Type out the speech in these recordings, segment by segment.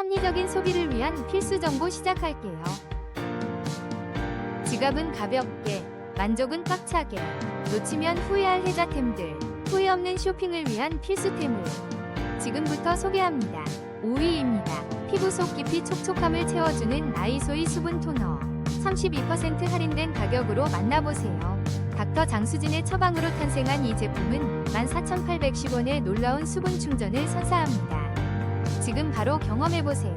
합리적인 소비를 위한 필수 정보 시작할게요. 지갑은 가볍게, 만족은 꽉차게, 놓치면 후회할 혜자템들, 후회 없는 쇼핑을 위한 필수템을 지금부터 소개합니다. 5위입니다. 피부 속 깊이 촉촉함을 채워주는 나이소이 수분 토너. 32% 할인된 가격으로 만나보세요. 닥터 장수진의 처방으로 탄생한 이 제품은 14,810원의 놀라운 수분 충전을 선사합니다. 지금 바로 경험해보세요.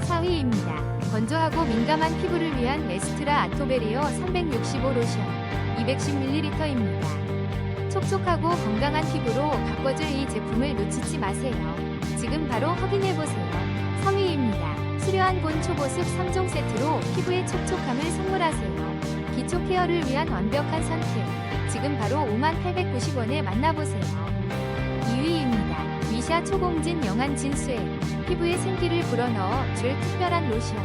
4위입니다. 건조하고 민감한 피부를 위한 에스트라 아토베리어 365 로션 210ml입니다. 촉촉하고 건강한 피부로 바꿔줄 이 제품을 놓치지 마세요. 지금 바로 확인해보세요. 3위입니다. 수려한 본 초보습 3종 세트로 피부의 촉촉함을 선물하세요. 기초 케어를 위한 완벽한 선택. 지금 바로 5890원에 만나보세요. 2위입니다. 위샤 초공진 영한 진수액. 피부에 생기를 불어넣어 줄 특별한 로션.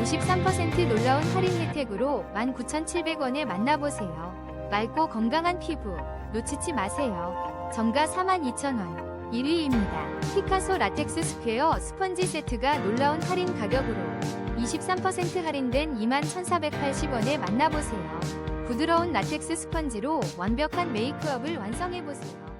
53% 놀라운 할인 혜택으로 19,700원에 만나보세요. 맑고 건강한 피부 놓치지 마세요. 정가 42,000원. 1위입니다. 피카소 라텍스 스퀘어 스펀지 세트가 놀라운 할인 가격으로 23% 할인된 21,480원에 만나보세요. 부드러운 라텍스 스펀지로 완벽한 메이크업을 완성해보세요.